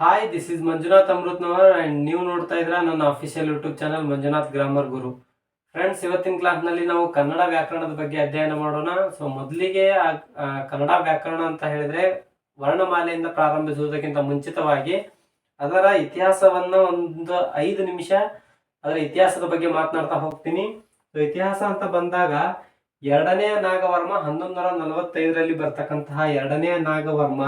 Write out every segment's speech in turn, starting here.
Hi this is Manjunath Amrutnavar and ನೀವು ನೋಡ್ತಾ ಇದ್ರ ನನ್ನ official YouTube channel Manjunath grammar Guru friends ಇವತ್ತಿನ ಕ್ಲಾಸ್ನಲ್ಲಿ ನಾವು ಕನ್ನಡ ವ್ಯಾಕರಣದ ಬಗ್ಗೆ ಅಧ್ಯಯನ ಮಾಡೋಣ. ಸೊ ಮೊದಲಿಗೆ ಕನ್ನಡ ವ್ಯಾಕರಣ ಅಂತ ಹೇಳಿದ್ರೆ ವರ್ಣಮಾಲೆಯಿಂದ ಪ್ರಾರಂಭಿಸುವುದಕ್ಕಿಂತ ಮುಂಚಿತವಾಗಿ ಅದರ ಇತಿಹಾಸವನ್ನು ಒಂದು ಐದು ನಿಮಿಷ ಅದರ ಇತಿಹಾಸದ ಬಗ್ಗೆ ಮಾತನಾಡ್ತಾ ಹೋಗ್ತೀನಿ. ಸೊ ಇತಿಹಾಸ ಅಂತ ಬಂದಾಗ ಎರಡನೇ ನಾಗವರ್ಮ ಹನ್ನೊಂದು ನೂರ ನಲವತ್ತೈದರಲ್ಲಿ ಬರ್ತಕ್ಕಂತಹ ಎರಡನೇ ನಾಗವರ್ಮ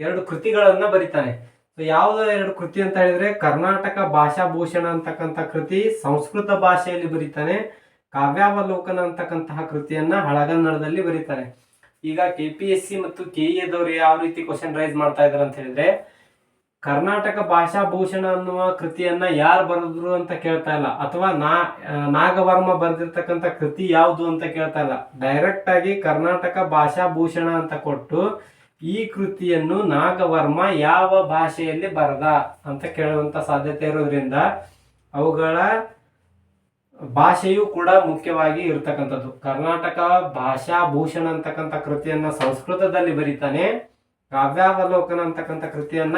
ಎರಡು ಕೃತಿಗಳನ್ನು ಬರಿತಾನೆ. ಸೊ ಯಾವುದೋ ಎರಡು ಕೃತಿ ಅಂತ ಹೇಳಿದ್ರೆ ಕರ್ನಾಟಕ ಭಾಷಾಭೂಷಣ ಅಂತಕ್ಕಂಥ ಕೃತಿ ಸಂಸ್ಕೃತ ಭಾಷೆಯಲ್ಲಿ ಬರೀತಾನೆ, ಕಾವ್ಯಾವಲೋಕನ ಅಂತಕ್ಕಂತಹ ಕೃತಿಯನ್ನ ಹಳಗನ್ನಡದಲ್ಲಿ ಬರೀತಾರೆ. ಈಗ ಕೆ ಪಿ ಎಸ್ ಸಿ ಮತ್ತು ಕೆ ಎದವ್ರು ಯಾವ ರೀತಿ ಕ್ವಶನ್ ರೈಸ್ ಮಾಡ್ತಾ ಇದಾರೆ ಅಂತ ಹೇಳಿದ್ರೆ, ಕರ್ನಾಟಕ ಭಾಷಾಭೂಷಣ ಅನ್ನುವ ಕೃತಿಯನ್ನ ಯಾರು ಬರೆದ್ರು ಅಂತ ಕೇಳ್ತಾ ಇಲ್ಲ, ಅಥವಾ ನಾ, ನಾಗವರ್ಮ ಬರೆದಿರ್ತಕ್ಕಂಥ ಕೃತಿ ಯಾವುದು ಅಂತ ಕೇಳ್ತಾ ಇಲ್ಲ. ಡೈರೆಕ್ಟ್ ಆಗಿ ಕರ್ನಾಟಕ ಭಾಷಾಭೂಷಣ ಅಂತ ಕೊಟ್ಟು ಈ ಕೃತಿಯನ್ನು ನಾಗವರ್ಮ ಯಾವ ಭಾಷೆಯಲ್ಲಿ ಬರೆದ ಅಂತ ಕೇಳುವಂತ ಸಾಧ್ಯತೆ ಇರೋದ್ರಿಂದ ಅವುಗಳ ಭಾಷೆಯು ಕೂಡ ಮುಖ್ಯವಾಗಿ ಇರತಕ್ಕಂಥದ್ದು. ಕರ್ನಾಟಕ ಭಾಷಾಭೂಷಣ ಅಂತಕ್ಕಂಥ ಕೃತಿಯನ್ನ ಸಂಸ್ಕೃತದಲ್ಲಿ ಬರೀತಾನೆ, ಕಾವ್ಯಾವಲೋಕನ ಅಂತಕ್ಕಂಥ ಕೃತಿಯನ್ನ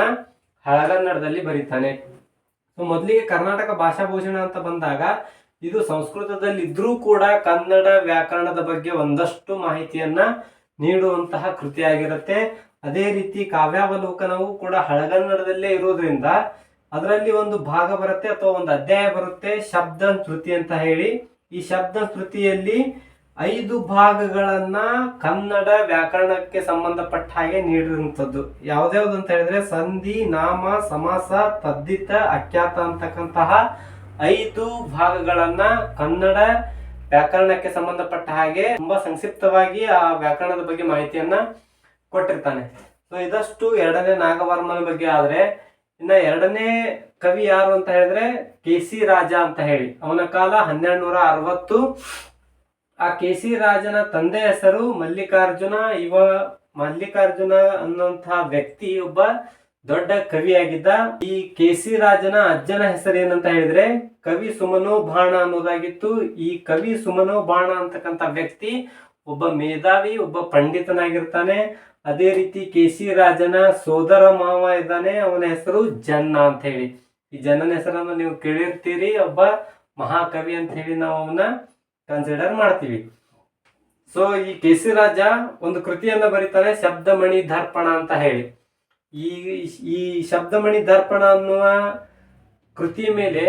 ಹಳಗನ್ನಡದಲ್ಲಿ ಬರೀತಾನೆ. ಸೊ, ಮೊದಲಿಗೆ ಕರ್ನಾಟಕ ಭಾಷಾಭೂಷಣ ಅಂತ ಬಂದಾಗ ಇದು ಸಂಸ್ಕೃತದಲ್ಲಿ ಇದ್ರೂ ಕೂಡ ಕನ್ನಡ ವ್ಯಾಕರಣದ ಬಗ್ಗೆ ಒಂದಷ್ಟು ಮಾಹಿತಿಯನ್ನ ನೀಡುವಂತಹ ಕೃತಿಯಾಗಿರುತ್ತೆ. ಅದೇ ರೀತಿ ಕಾವ್ಯಾವಲೋಕನವು ಕೂಡ ಹಳಗನ್ನಡದಲ್ಲೇ ಇರೋದ್ರಿಂದ ಅದರಲ್ಲಿ ಒಂದು ಭಾಗ ಬರುತ್ತೆ ಅಥವಾ ಒಂದು ಅಧ್ಯಾಯ ಬರುತ್ತೆ ಶಬ್ದ ಶ್ರುತಿ ಅಂತ ಹೇಳಿ. ಈ ಶಬ್ದ ಶ್ರುತಿಯಲ್ಲಿ ಐದು ಭಾಗಗಳನ್ನ ಕನ್ನಡ ವ್ಯಾಕರಣಕ್ಕೆ ಸಂಬಂಧಪಟ್ಟ ಹಾಗೆ ನೀಡಿರುವಂಥದ್ದು. ಯಾವ್ದ್ಯಾವ್ದು ಅಂತ ಹೇಳಿದ್ರೆ ಸಂಧಿ, ನಾಮ, ಸಮಾಸ, ತದ್ದಿತ, ಅಖ್ಯಾತ ಅಂತಕ್ಕಂತಹ ಐದು ಭಾಗಗಳನ್ನ ಕನ್ನಡ ವ್ಯಾಕರಣಕ್ಕೆ ಸಂಬಂಧಪಟ್ಟ ಹಾಗೆ ತುಂಬಾ ಸಂಕ್ಷಿಪ್ತವಾಗಿ ಆ ವ್ಯಾಕರಣದ ಬಗ್ಗೆ ಮಾಹಿತಿಯನ್ನ ಕೊಟ್ಟಿರ್ತಾನೆ. ಸೊ ಇದಷ್ಟು ಎರಡನೇ ನಾಗವರ್ಮನ ಬಗ್ಗೆ ಆದ್ರೆ, ಇನ್ನ ಎರಡನೇ ಕವಿ ಯಾರು ಅಂತ ಹೇಳಿದ್ರೆ ಕೆ ಸಿ ರಾಜ ಅಂತ ಹೇಳಿ. ಅವನ ಕಾಲ ಹನ್ನೆರಡು ನೂರ ಅರವತ್ತು. ಆ ಕೆ ಸಿ ರಾಜನ ತಂದೆ ಹೆಸರು ಮಲ್ಲಿಕಾರ್ಜುನ. ಇವ ಮಲ್ಲಿಕಾರ್ಜುನ ಅನ್ನುವಂತಹ ವ್ಯಕ್ತಿ ಒಬ್ಬ ದೊಡ್ಡ ಕವಿಯಾಗಿದ್ದ ಈ ಕೆ ಸಿ ರಾಜನ ಅಜ್ಜನ ಹೆಸರು ಏನಂತ ಹೇಳಿದ್ರೆ ಕವಿ ಸುಮನೋ ಬಾಣ ಅನ್ನೋದಾಗಿತ್ತು. ಈ ಕವಿ ಸುಮನೋ ಬಾಣ ಅಂತಕ್ಕಂಥ ವ್ಯಕ್ತಿ ಒಬ್ಬ ಮೇಧಾವಿ, ಒಬ್ಬ ಪಂಡಿತನಾಗಿರ್ತಾನೆ. ಅದೇ ರೀತಿ ಕೆ ಸಿ ರಾಜನ ಸೋದರ ಮಾವ ಇದ್ದಾನೆ. ಅವನ ಹೆಸರು ಜನ್ನ ಅಂತ ಹೇಳಿ. ಈ ಜನನ ಹೆಸರನ್ನು ನೀವು ಕೇಳಿರ್ತೀರಿ. ಒಬ್ಬ ಮಹಾಕವಿ ಅಂತ ಹೇಳಿ ನಾವು ಅವನ್ನ ಕನ್ಸಿಡರ್ ಮಾಡ್ತೀವಿ. ಸೊ ಈ ಕೆ ಸಿ ರಾಜ ಒಂದು ಕೃತಿಯನ್ನ ಬರೀತಾನೆ, ಶಬ್ದಮಣಿ ದರ್ಪಣ ಅಂತ ಹೇಳಿ. ಈ ಈ ಶಬ್ದಮಣಿ ದರ್ಪಣ ಅನ್ನುವ ಕೃತಿ ಮೇಲೆ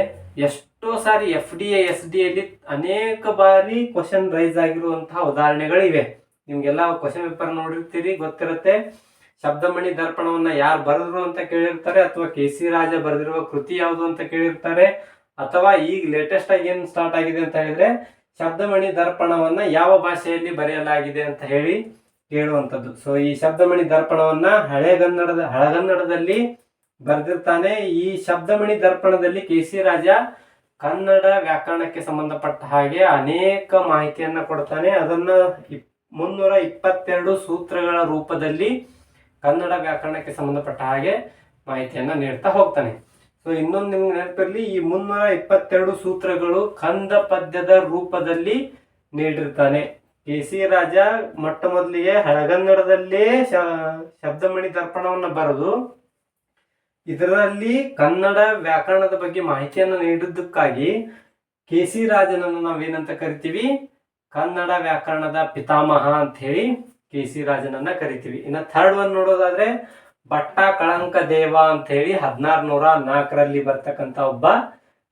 ಎಷ್ಟೋ ಸಾರಿ F D A S D ಅಲ್ಲಿ ಅನೇಕ ಬಾರಿ ಕ್ವಶನ್ ರೈಸ್ ಆಗಿರುವಂತಹ ಉದಾಹರಣೆಗಳಿವೆ. ನಿಮ್ಗೆಲ್ಲ ಕ್ವಶನ್ ಪೇಪರ್ ನೋಡಿರ್ತೀರಿ, ಗೊತ್ತಿರುತ್ತೆ. ಶಬ್ದಮಣಿ ದರ್ಪಣವನ್ನ ಯಾರು ಬರೆದ್ರು ಅಂತ ಕೇಳಿರ್ತಾರೆ, ಅಥವಾ ಕೆ ಸಿ ರಾಜ ಬರೆದಿರುವ ಕೃತಿ ಯಾವುದು ಅಂತ ಕೇಳಿರ್ತಾರೆ, ಅಥವಾ ಈಗ ಲೇಟೆಸ್ಟ್ ಆಗಿ ಏನ್ ಸ್ಟಾರ್ಟ್ ಆಗಿದೆ ಅಂತ ಹೇಳಿದ್ರೆ, ಶಬ್ದಮಣಿ ದರ್ಪಣವನ್ನ ಯಾವ ಭಾಷೆಯಲ್ಲಿ ಬರೆಯಲಾಗಿದೆ ಅಂತ ಹೇಳಿ ಕೇಳುವಂಥದ್ದು. ಸೊ ಈ ಶಬ್ದಮಣಿ ದರ್ಪಣವನ್ನ ಹಳೆಗನ್ನಡದ ಹಳಗನ್ನಡದಲ್ಲಿ ಬರೆದಿರ್ತಾನೆ. ಈ ಶಬ್ದಮಣಿ ದರ್ಪಣದಲ್ಲಿ ಕೆ ಸಿ ರಾಜ ಕನ್ನಡ ವ್ಯಾಕರಣಕ್ಕೆ ಸಂಬಂಧಪಟ್ಟ ಹಾಗೆ ಅನೇಕ ಮಾಹಿತಿಯನ್ನ ಕೊಡ್ತಾನೆ. ಅದನ್ನ ಮುನ್ನೂರ ಇಪ್ಪತ್ತೆರಡು ಸೂತ್ರಗಳ ರೂಪದಲ್ಲಿ ಕನ್ನಡ ವ್ಯಾಕರಣಕ್ಕೆ ಸಂಬಂಧಪಟ್ಟ ಹಾಗೆ ಮಾಹಿತಿಯನ್ನ ನೀಡ್ತಾ ಹೋಗ್ತಾನೆ. ಸೊ ಇನ್ನೊಂದು ನಿಮ್ಗೆ ನೆನಪಿರಲಿ, ಈ ಮುನ್ನೂರ ಇಪ್ಪತ್ತೆರಡು ಸೂತ್ರಗಳು ಕಂದ ಪದ್ಯದ ರೂಪದಲ್ಲಿ ನೀಡಿರ್ತಾನೆ. ಕೆ ಸಿ ರಾಜ ಮೊಟ್ಟ ಮೊದಲಿಗೆ ಹಳಗನ್ನಡದಲ್ಲೇ ಶಬ್ದಮಣಿ ದರ್ಪಣವನ್ನು ಬರೆದು, ಇದರಲ್ಲಿ ಕನ್ನಡ ವ್ಯಾಕರಣದ ಬಗ್ಗೆ ಮಾಹಿತಿಯನ್ನು ನೀಡಿದ್ದಕ್ಕಾಗಿ ಕೆ ಸಿ ರಾಜನನ್ನು ನಾವೇನಂತ ಕರಿತೀವಿ? ಕನ್ನಡ ವ್ಯಾಕರಣದ ಪಿತಾಮಹ ಅಂತ ಹೇಳಿ ಕೆ ಸಿ ರಾಜನನ್ನ ಕರಿತೀವಿ. ಇನ್ನು ಥರ್ಡ್ ಒನ್ ನೋಡೋದಾದ್ರೆ ಭಟ್ಟ ಕಳಂಕ ದೇವ ಅಂತ ಹೇಳಿ ಹದಿನಾರು ನೂರ ನಾಲ್ಕರಲ್ಲಿ ಬರ್ತಕ್ಕಂಥ ಒಬ್ಬ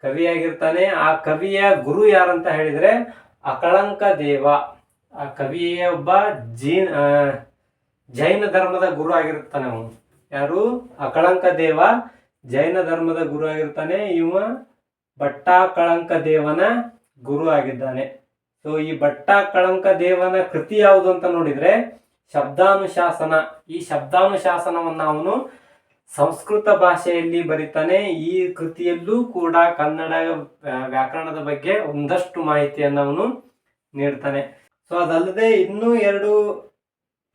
ಕವಿಯಾಗಿರ್ತಾನೆ. ಆ ಕವಿಯ ಗುರು ಯಾರಂತ ಹೇಳಿದ್ರೆ ಅಕಳಂಕ ದೇವ. ಆ ಕವಿಯೇ ಒಬ್ಬ ಜೀನ್ ಜೈನ ಧರ್ಮದ ಗುರು ಆಗಿರ್ತಾನೆ ಅವನು. ಯಾರು? ಅಕಳಂಕ ದೇವ. ಜೈನ ಧರ್ಮದ ಗುರು ಆಗಿರ್ತಾನೆ. ಇವ ಭಟ್ಟ ಕಳಂಕ ದೇವನ ಗುರು ಆಗಿದ್ದಾನೆ. ಸೊ ಈ ಭಟ್ಟ ಕಳಂಕ ದೇವನ ಕೃತಿ ಯಾವುದು ಅಂತ ನೋಡಿದ್ರೆ ಶಬ್ದಾನುಶಾಸನ. ಈ ಶಬ್ದಾನುಶಾಸನವನ್ನ ಅವನು ಸಂಸ್ಕೃತ ಭಾಷೆಯಲ್ಲಿ ಬರೀತಾನೆ. ಈ ಕೃತಿಯಲ್ಲೂ ಕೂಡ ಕನ್ನಡ ವ್ಯಾಕರಣದ ಬಗ್ಗೆ ಒಂದಷ್ಟು ಮಾಹಿತಿಯನ್ನು ಅವನು ನೀಡ್ತಾನೆ. ಸೊ ಅದಲ್ಲದೆ ಇನ್ನೂ ಎರಡು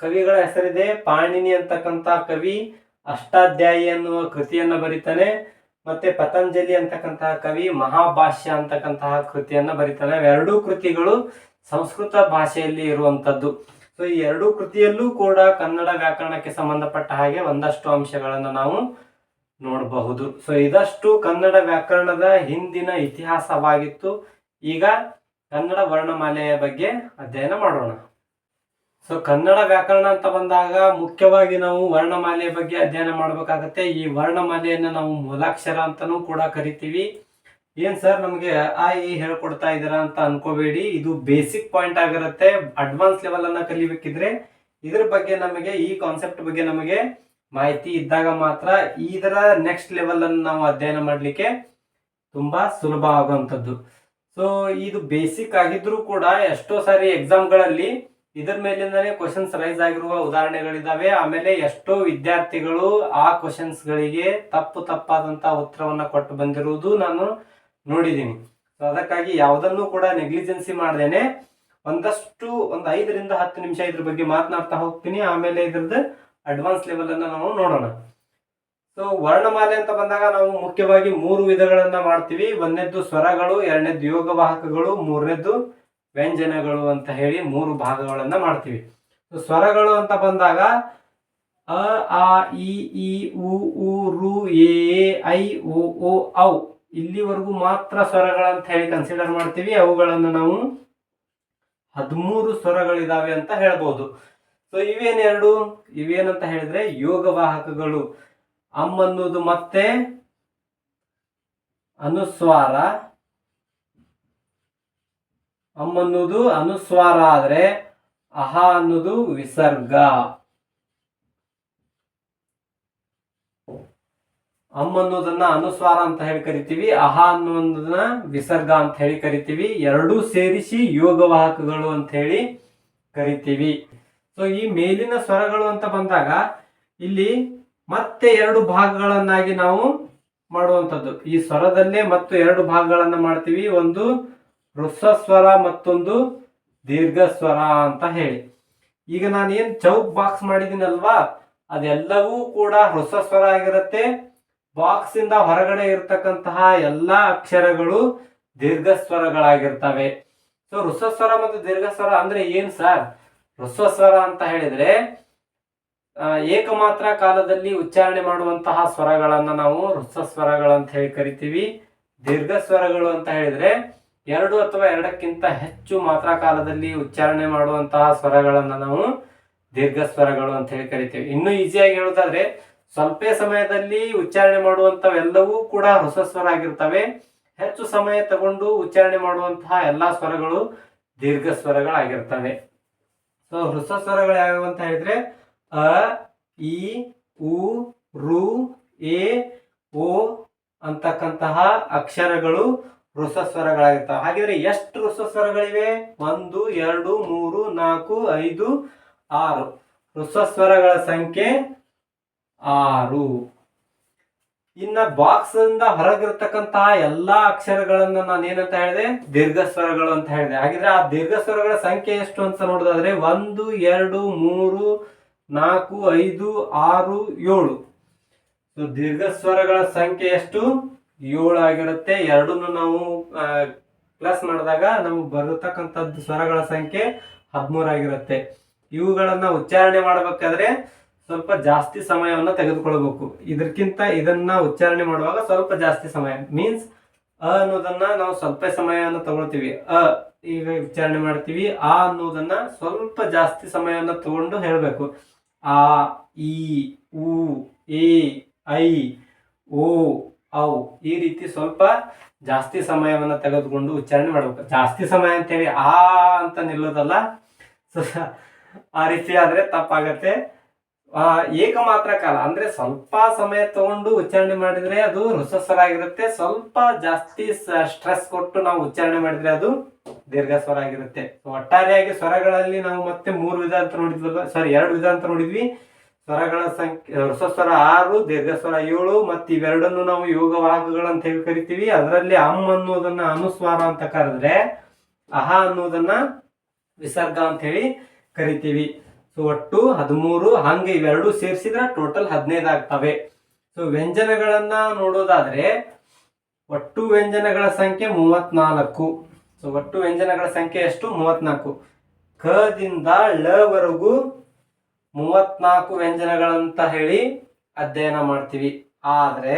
ಕವಿಗಳ ಹೆಸರಿದೆ. ಪಾಣಿನಿ ಅಂತಕ್ಕಂಥ ಕವಿ ಅಷ್ಟಾಧ್ಯಾಯಿ ಅನ್ನುವ ಕೃತಿಯನ್ನ ಬರೀತಾನೆ. ಮತ್ತೆ ಪತಂಜಲಿ ಅಂತಕ್ಕಂತಹ ಕವಿ ಮಹಾಭಾಷ್ಯ ಅಂತಕ್ಕಂತಹ ಕೃತಿಯನ್ನ ಬರೀತಾನೆ. ಎರಡೂ ಕೃತಿಗಳು ಸಂಸ್ಕೃತ ಭಾಷೆಯಲ್ಲಿ ಇರುವಂತದ್ದು ಸೊ ಈ ಎರಡೂ ಕೃತಿಯಲ್ಲೂ ಕೂಡ ಕನ್ನಡ ವ್ಯಾಕರಣಕ್ಕೆ ಸಂಬಂಧಪಟ್ಟ ಹಾಗೆ ಒಂದಷ್ಟು ಅಂಶಗಳನ್ನು ನಾವು ನೋಡಬಹುದು. ಸೊ ಇದಷ್ಟು ಕನ್ನಡ ವ್ಯಾಕರಣದ ಹಿಂದಿನ ಇತಿಹಾಸವಾಗಿತ್ತು. ಈಗ ಕನ್ನಡ ವರ್ಣಮಾಲೆಯ ಬಗ್ಗೆ ಅಧ್ಯಯನ ಮಾಡೋಣ. ಸೊ ಕನ್ನಡ ವ್ಯಾಕರಣ ಅಂತ ಬಂದಾಗ ಮುಖ್ಯವಾಗಿ ನಾವು ವರ್ಣಮಾಲೆಯ ಬಗ್ಗೆ ಅಧ್ಯಯನ ಮಾಡಬೇಕಾಗತ್ತೆ. ಈ ವರ್ಣಮಾಲೆಯನ್ನು ನಾವು ಮೂಲಾಕ್ಷರ ಅಂತಲೂ ಕೂಡ ಕರಿತೀವಿ. ಏನ್ ಸರ್ ನಮಗೆ ಆ ಈ ಹೇಳ್ಕೊಡ್ತಾ ಇದ್ದೀರಾ ಅಂತ ಅನ್ಕೋಬೇಡಿ. ಇದು ಬೇಸಿಕ್ ಪಾಯಿಂಟ್ ಆಗಿರುತ್ತೆ. ಅಡ್ವಾನ್ಸ್ ಲೆವೆಲ್ ಅನ್ನ ಕಲಿಬೇಕಿದ್ರೆ ಇದ್ರ ಬಗ್ಗೆ ನಮಗೆ, ಈ ಕಾನ್ಸೆಪ್ಟ್ ಬಗ್ಗೆ ನಮಗೆ ಮಾಹಿತಿ ಇದ್ದಾಗ ಮಾತ್ರ ಇದರ ನೆಕ್ಸ್ಟ್ ಲೆವೆಲ್ ಅನ್ನು ನಾವು ಅಧ್ಯಯನ ಮಾಡಲಿಕ್ಕೆ ತುಂಬಾ ಸುಲಭ ಆಗುವಂಥದ್ದು. ಸೊ ಇದು ಬೇಸಿಕ್ ಆಗಿದ್ರೂ ಕೂಡ ಎಷ್ಟೋ ಸಾರಿ ಎಕ್ಸಾಮ್ಗಳಲ್ಲಿ ಇದರ ಮೇಲಿಂದಲೇ ಕ್ವಶನ್ಸ್ ರೈಸ್ ಆಗಿರುವ ಉದಾಹರಣೆಗಳಿದಾವೆ. ಆಮೇಲೆ ಎಷ್ಟೋ ವಿದ್ಯಾರ್ಥಿಗಳು ಆ ಕ್ವಶನ್ಸ್ ಗಳಿಗೆ ತಪ್ಪು ತಪ್ಪಾದಂತ ಉತ್ತರವನ್ನ ಕೊಟ್ಟು ಬಂದಿರುವುದು ನಾನು ನೋಡಿದ್ದೀನಿ ಸೊ ಅದಕ್ಕಾಗಿ ಯಾವುದನ್ನು ಕೂಡ ನೆಗ್ಲಿಜೆನ್ಸಿ ಮಾಡ್ದೇನೆ. ಒಂದಷ್ಟು, ಒಂದು ಐದರಿಂದ ಹತ್ತು ನಿಮಿಷ ಇದ್ರ ಬಗ್ಗೆ ಮಾತನಾಡ್ತಾ ಹೋಗ್ತೀನಿ. ಆಮೇಲೆ ಇದ್ರದ್ದು ಅಡ್ವಾನ್ಸ್ ಲೆವೆಲ್ ಅನ್ನ ನಾವು ನೋಡೋಣ. ಸೊ ವರ್ಣಮಾಲೆ ಅಂತ ಬಂದಾಗ ನಾವು ಮುಖ್ಯವಾಗಿ ಮೂರು ವಿಧಗಳನ್ನ ಮಾಡ್ತೀವಿ. ಒಂದನೇದ್ದು ಸ್ವರಗಳು, ಎರಡನೇದ್ದು ಯೋಗವಾಹಕಗಳು, ಮೂರನೇದ್ದು ವ್ಯಂಜನಗಳು ಅಂತ ಹೇಳಿ ಮೂರು ಭಾಗಗಳನ್ನ ಮಾಡ್ತೀವಿ. ಸ್ವರಗಳು ಅಂತ ಬಂದಾಗ ಅ, ಆ, ಇ ಈ ಉ ಊ ರು, ಎ ಐ, ಓ ಓ, ಔ. ಇಲ್ಲಿವರೆಗೂ ಮಾತ್ರ ಸ್ವರಗಳಂತ ಹೇಳಿ ಕನ್ಸಿಡರ್ ಮಾಡ್ತೀವಿ. ಅವುಗಳನ್ನು ನಾವು ಹದಿಮೂರು ಸ್ವರಗಳಿದಾವೆ ಅಂತ ಹೇಳ್ಬೋದು. ಸೊ ಇವೇನೆರಡು? ಇವೇನಂತ ಹೇಳಿದ್ರೆ ಯೋಗವಾಹಕಗಳು. ಅಮ್ ಅನ್ನೋದು ಮತ್ತೆ ಅನುಸ್ವಾರ. ಅಮ್ ಅನ್ನೋದು ಅನುಸ್ವಾರ ಆದ್ರೆ ಅಹ ಅನ್ನೋದು ವಿಸರ್ಗ. ಅಮ್ ಅನ್ನೋದನ್ನ ಅನುಸ್ವಾರ ಅಂತ ಹೇಳಿ ಕರಿತೀವಿ, ಅಹ ಅನ್ನೋದನ್ನ ವಿಸರ್ಗ ಅಂತ ಹೇಳಿ ಕರಿತೀವಿ, ಎರಡೂ ಸೇರಿಸಿ ಯೋಗವಾಹಕಗಳು ಅಂತ ಹೇಳಿ ಕರಿತೀವಿ. ಸೊ ಈ ಮೇಲಿನ ಸ್ವರಗಳು ಅಂತ ಬಂದಾಗ ಇಲ್ಲಿ ಮತ್ತೆ ಎರಡು ಭಾಗಗಳನ್ನಾಗಿ ನಾವು ಮಾಡುವಂಥದ್ದು. ಈ ಸ್ವರದಲ್ಲೇ ಮತ್ತು ಎರಡು ಭಾಗಗಳನ್ನ ಮಾಡ್ತೀವಿ. ಒಂದು ಸ್ವರ ಮತ್ತೊಂದು ದೀರ್ಘ ಸ್ವರ ಅಂತ ಹೇಳಿ. ಈಗ ನಾನು ಏನ್ ಚೌಕ್ ಬಾಕ್ಸ್ ಮಾಡಿದ್ದೀನಲ್ವಾ? ಅದೆಲ್ಲವೂ ಕೂಡ ಹೃಸ್ವ ಸ್ವರ ಆಗಿರುತ್ತೆ. ಬಾಕ್ಸ್ ಇಂದ ಹೊರಗಡೆ ಇರತಕ್ಕಂತಹ ಎಲ್ಲಾ ಅಕ್ಷರಗಳು ದೀರ್ಘ ಸ್ವರಗಳಾಗಿರ್ತವೆ ಸೊ ಸ್ವರ ಮತ್ತು ದೀರ್ಘ ಸ್ವರ ಅಂದ್ರೆ ಏನ್ ಸರ್ ಸ್ವರ ಅಂತ ಹೇಳಿದ್ರೆ ಏಕಮಾತ್ರ ಕಾಲದಲ್ಲಿ ಉಚ್ಚಾರಣೆ ಮಾಡುವಂತಹ ಸ್ವರಗಳನ್ನ ನಾವು ಹೃಸ್ವ ಸ್ವರಗಳಂತ ಹೇಳಿ ಕರಿತೀವಿ. ದೀರ್ಘ ಸ್ವರಗಳು ಅಂತ ಹೇಳಿದ್ರೆ ಎರಡು ಅಥವಾ ಎರಡಕ್ಕಿಂತ ಹೆಚ್ಚು ಮಾತ್ರ ಕಾಲದಲ್ಲಿ ಉಚ್ಚಾರಣೆ ಮಾಡುವಂತಹ ಸ್ವರಗಳನ್ನ ನಾವು ದೀರ್ಘ ಸ್ವರಗಳು ಅಂತ ಹೇಳಿ ಕರಿತೀವಿ. ಇನ್ನು ಈಸಿಯಾಗಿ ಹೇಳೋದಾದ್ರೆ ಸ್ವಲ್ಪ ಸಮಯದಲ್ಲಿ ಉಚ್ಚಾರಣೆ ಮಾಡುವಂತವೆಲ್ಲವೂ ಕೂಡ ಹೊಸ ಸ್ವರ ಆಗಿರ್ತವೆ. ಹೆಚ್ಚು ಸಮಯ ತಗೊಂಡು ಉಚ್ಚಾರಣೆ ಮಾಡುವಂತಹ ಎಲ್ಲಾ ಸ್ವರಗಳು ದೀರ್ಘ ಸ್ವರಗಳಾಗಿರ್ತವೆ. ಸೊ ಹೃಸ್ವ ಸ್ವರಗಳು ಯಾವ್ಯಾವ ಅಂತ ಹೇಳಿದ್ರೆ ಅ, ಇ, ಉ, ರು, ಎ, ಓ ಅಂತಕ್ಕಂತಹ ಅಕ್ಷರಗಳು ಸ್ವರಗಳಾಗಿರ್ತವೆ ಹಾಗಿದ್ರೆ ಎಷ್ಟು ಸ್ವರಗಳಿವೆ ಒಂದು, ಎರಡು, ಮೂರು, ನಾಲ್ಕು, ಐದು, ಆರು. ಸ್ವರಗಳ ಸಂಖ್ಯೆ ಆರು. ಇನ್ನ ಬಾಕ್ಸ್ ಇಂದ ಹೊರಗಿರ್ತಕ್ಕಂತಹ ಎಲ್ಲಾ ಅಕ್ಷರಗಳನ್ನ ನಾನು ಏನಂತ ಹೇಳಿದೆ? ದೀರ್ಘ ಸ್ವರಗಳು ಅಂತ ಹೇಳಿದೆ. ಹಾಗಿದ್ರೆ ಆ ದೀರ್ಘ ಸ್ವರಗಳ ಸಂಖ್ಯೆ ಎಷ್ಟು ಅಂತ ನೋಡೋದಾದ್ರೆ, ಒಂದು, ಎರಡು, ಮೂರು ನಾಲ್ಕು, ಐದು, ಆರು, ಏಳು. ಸೊ, ದೀರ್ಘ ಸ್ವರಗಳ ಸಂಖ್ಯೆ ಎಷ್ಟು? ಏಳು ಆಗಿರುತ್ತೆ. ಎರಡನ್ನು ನಾವು ಪ್ಲಸ್ ಮಾಡಿದಾಗ ನಮಗೆ ಬರತಕ್ಕಂಥದ್ದು ಸ್ವರಗಳ ಸಂಖ್ಯೆ ಹದಿಮೂರು ಆಗಿರುತ್ತೆ. ಇವುಗಳನ್ನ ಉಚ್ಚಾರಣೆ ಮಾಡಬೇಕಾದ್ರೆ ಸ್ವಲ್ಪ ಜಾಸ್ತಿ ಸಮಯವನ್ನು ತೆಗೆದುಕೊಳ್ಬೇಕು. ಇದಕ್ಕಿಂತ ಇದನ್ನ ಉಚ್ಚಾರಣೆ ಮಾಡುವಾಗ ಸ್ವಲ್ಪ ಜಾಸ್ತಿ ಸಮಯ. ಮೀನ್ಸ್ ಅ ಅನ್ನೋದನ್ನ ನಾವು ಸ್ವಲ್ಪ ಸಮಯವನ್ನು ತಗೊಳ್ತೀವಿ. ಅ, ಈಗ ಉಚ್ಚಾರಣೆ ಮಾಡ್ತೀವಿ. ಆ ಅನ್ನೋದನ್ನ ಸ್ವಲ್ಪ ಜಾಸ್ತಿ ಸಮಯವನ್ನು ತಗೊಂಡು ಹೇಳಬೇಕು. ಆ ಇ ಉ, ಎ, ಐ, ಓ, ಔ ಈ ರೀತಿ ಸ್ವಲ್ಪ ಜಾಸ್ತಿ ಸಮಯವನ್ನು ತೆಗೆದುಕೊಂಡು ಉಚ್ಚಾರಣೆ ಮಾಡಬೇಕು. ಜಾಸ್ತಿ ಸಮಯ ಅಂತೇಳಿ ಆ ಅಂತ ನಿಲ್ಲೋದಲ್ಲ. ಆ ರೀತಿ ಆದರೆ ತಪ್ಪಾಗತ್ತೆ. ಆ, ಏಕಮಾತ್ರ ಕಾಲ. ಅಂದ್ರೆ ಸ್ವಲ್ಪ ಸಮಯ ತಗೊಂಡು ಉಚ್ಚಾರಣೆ ಮಾಡಿದ್ರೆ ಅದು ಹೃಸ್ವಸ್ವರ ಆಗಿರುತ್ತೆ ಸ್ವಲ್ಪ ಜಾಸ್ತಿ ಸ್ಟ್ರೆಸ್ ಕೊಟ್ಟು ನಾವು ಉಚ್ಚಾರಣೆ ಮಾಡಿದ್ರೆ ಅದು ದೀರ್ಘ ಸ್ವರ ಆಗಿರುತ್ತೆ. ಒಟ್ಟಾರೆಯಾಗಿ ಸ್ವರಗಳಲ್ಲಿ ನಾವು ಮತ್ತೆ ಮೂರು ವಿಧ ಅಂತ ನೋಡಿದ್ವಲ್ಲ ಸಾರಿ ಎರಡು ವಿಧ ಅಂತ ನೋಡಿದ್ವಿ. ಸ್ವರಗಳ ಸಂಖ್ಯೆ ಹೃಸ್ವಸ್ವರ ಆರು ದೀರ್ಘ ಸ್ವರ ಏಳು ಮತ್ತೆ ಇವೆರಡನ್ನು ನಾವು ಯೋಗವಾಹಕಗಳು ಅಂತ ಹೇಳಿ ಕರಿತೀವಿ. ಅದರಲ್ಲಿ ಅಮ್ ಅನ್ನೋದನ್ನ ಅನುಸ್ವಾರ ಅಂತ ಕರೆದ್ರೆ ಅಹ ಅನ್ನೋದನ್ನ ವಿಸರ್ಗ ಅಂತ ಹೇಳಿ ಕರಿತೀವಿ. ಸೊ ಒಟ್ಟು ಹದಿಮೂರು, ಹಂಗೆ ಇವೆರಡು ಸೇರಿಸಿದ್ರೆ ಟೋಟಲ್ ಹದಿನೈದು ಆಗ್ತವೆ. ಸೊ ವ್ಯಂಜನಗಳನ್ನ ನೋಡೋದಾದ್ರೆ ಒಟ್ಟು ವ್ಯಂಜನಗಳ ಸಂಖ್ಯೆ ಮೂವತ್ನಾಲ್ಕು. ಸೊ ಒಟ್ಟು ವ್ಯಂಜನಗಳ ಸಂಖ್ಯೆ ಎಷ್ಟು? ಮೂವತ್ನಾಲ್ಕು. ಖದಿಂದ ಳವರೆಗೂ ಮೂವತ್ನಾಲ್ಕು ವ್ಯಂಜನಗಳಂತ ಹೇಳಿ ಅಧ್ಯಯನ ಮಾಡ್ತೀವಿ. ಆದ್ರೆ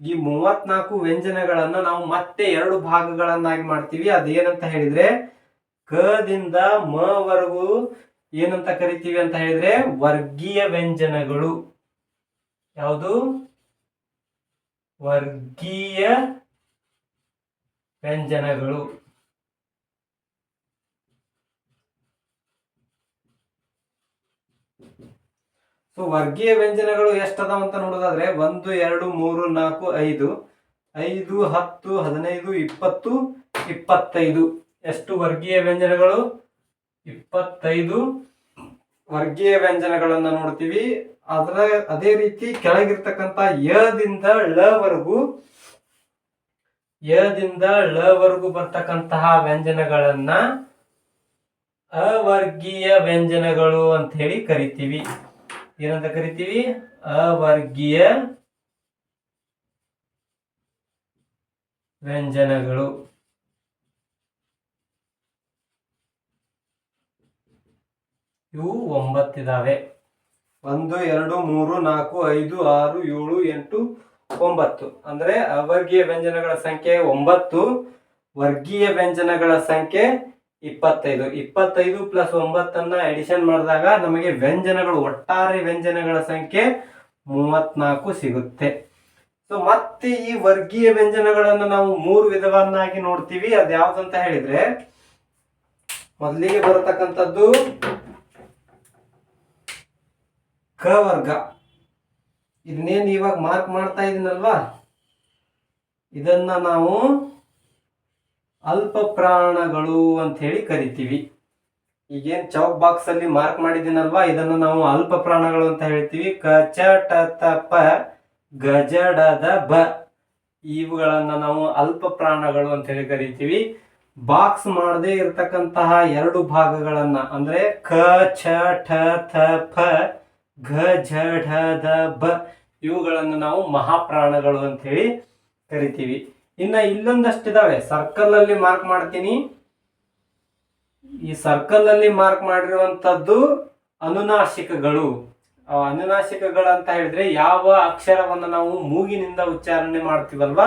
ಈ ಮೂವತ್ನಾಲ್ಕು ವ್ಯಂಜನಗಳನ್ನು ನಾವು ಮತ್ತೆ ಎರಡು ಭಾಗಗಳನ್ನಾಗಿ ಮಾಡ್ತೀವಿ. ಅದೇನಂತ ಹೇಳಿದ್ರೆ ಕದಿಂದ ಮ ವರೆಗೂ ಏನಂತ ಕರಿತೀವಿ ಅಂತ ಹೇಳಿದ್ರೆ ವರ್ಗೀಯ ವ್ಯಂಜನಗಳು. ಯಾವುದು? ವರ್ಗೀಯ ವ್ಯಂಜನಗಳು. ಸೊ ವರ್ಗೀಯ ವ್ಯಂಜನಗಳು ಎಷ್ಟದಾವ ಅಂತ ನೋಡೋದಾದ್ರೆ ಒಂದು, ಎರಡು, ಮೂರು, ನಾಲ್ಕು, ಐದು. ಐದು, ಹತ್ತು, ಹದಿನೈದು, ಇಪ್ಪತ್ತು, ಇಪ್ಪತ್ತೈದು. ಎಷ್ಟು ವರ್ಗೀಯ ವ್ಯಂಜನಗಳು? ಇಪ್ಪತ್ತೈದು ವರ್ಗೀಯ ವ್ಯಂಜನಗಳನ್ನ ನೋಡ್ತೀವಿ. ಅದರ ಅದೇ ರೀತಿ ಕೆಳಗಿರ್ತಕ್ಕಂಥ ಯದಿಂದ ಳವರೆಗೂ ಯದಿಂದ ಳವರೆಗೂ ಬರ್ತಕ್ಕಂತಹ ವ್ಯಂಜನಗಳನ್ನ ಅವರ್ಗೀಯ ವ್ಯಂಜನಗಳು ಅಂತ ಹೇಳಿ ಕರಿತೀವಿ. ಏನಂತ ಕರಿತೀವಿ? ಅವರ್ಗೀಯ ವ್ಯಂಜನಗಳು. ಇವು ಒಂಬತ್ತಿದಾವೆ ಒಂದು, ಎರಡು, ಮೂರು, ನಾಲ್ಕು, ಐದು, ಆರು, ಏಳು, ಎಂಟು, ಒಂಬತ್ತು. ಅಂದ್ರೆ ಅವರ್ಗೀಯ ವ್ಯಂಜನಗಳ ಸಂಖ್ಯೆ ಒಂಬತ್ತು, ವರ್ಗೀಯ ವ್ಯಂಜನಗಳ ಸಂಖ್ಯೆ ಇಪ್ಪತ್ತೈದು. ಇಪ್ಪತ್ತೈದು ಪ್ಲಸ್ ಒಂಬತ್ತನ್ನ ಎಡಿಷನ್ ಮಾಡಿದಾಗ ನಮಗೆ ವ್ಯಂಜನಗಳು, ಒಟ್ಟಾರೆ ವ್ಯಂಜನಗಳ ಸಂಖ್ಯೆ ಮೂವತ್ನಾಲ್ಕು ಸಿಗುತ್ತೆ. ಸೊ ಮತ್ತೆ ಈ ವರ್ಗೀಯ ವ್ಯಂಜನಗಳನ್ನು ನಾವು ಮೂರು ವಿಧವನ್ನಾಗಿ ನೋಡ್ತೀವಿ. ಅದ್ಯಾವ್ದಂತ ಹೇಳಿದ್ರೆ, ಮೊದಲಿಗೆ ಬರತಕ್ಕಂಥದ್ದು ಕ ವರ್ಗ ಇದನ್ನೇನು ಇವಾಗ ಮಾರ್ಕ್ ಮಾಡ್ತಾ ಇದೀನಲ್ವಾ? ಇದನ್ನ ನಾವು ಅಲ್ಪ ಪ್ರಾಣಗಳು ಅಂತ ಹೇಳಿ ಕರಿತೀವಿ. ಈಗೇನು ಚೌಕ್ ಬಾಕ್ಸ್ ಅಲ್ಲಿ ಮಾರ್ಕ್ ಮಾಡಿದ್ದೀನಲ್ವಾ? ಇದನ್ನು ನಾವು ಅಲ್ಪ ಪ್ರಾಣಗಳು ಅಂತ ಹೇಳ್ತೀವಿ. ಕ, ಚ, ಟ ಪ ಗಜಡದ ಬ. ಇವುಗಳನ್ನ ನಾವು ಅಲ್ಪ ಪ್ರಾಣಗಳು ಅಂತ ಹೇಳಿ ಕರಿತೀವಿ. ಬಾಕ್ಸ್ ಮಾಡದೇ ಇರತಕ್ಕಂತಹ ಎರಡು ಭಾಗಗಳನ್ನ ಅಂದ್ರೆ ಕ ಛ ಠ ಥ ಫ ಘ, ಝ, ಢ, ದ, ಬ ಇವುಗಳನ್ನು ನಾವು ಮಹಾಪ್ರಾಣಗಳು ಅಂತ ಹೇಳಿ ಕರಿತೀವಿ. ಇನ್ನ ಇಲ್ಲೊಂದಷ್ಟಿದಾವೆ. ಸರ್ಕಲ್ ಅಲ್ಲಿ ಮಾರ್ಕ್ ಮಾಡ್ತೀನಿ. ಈ ಸರ್ಕಲ್ ಅಲ್ಲಿ ಮಾರ್ಕ್ ಮಾಡಿರುವಂತದ್ದು ಅನುನಾಶಿಕಗಳು ಅನುನಾಶಿಕಗಳು ಅಂತ ಹೇಳಿದ್ರೆ ಯಾವ ಅಕ್ಷರವನ್ನು ನಾವು ಮೂಗಿನಿಂದ ಉಚ್ಚಾರಣೆ ಮಾಡ್ತೀವಲ್ವ?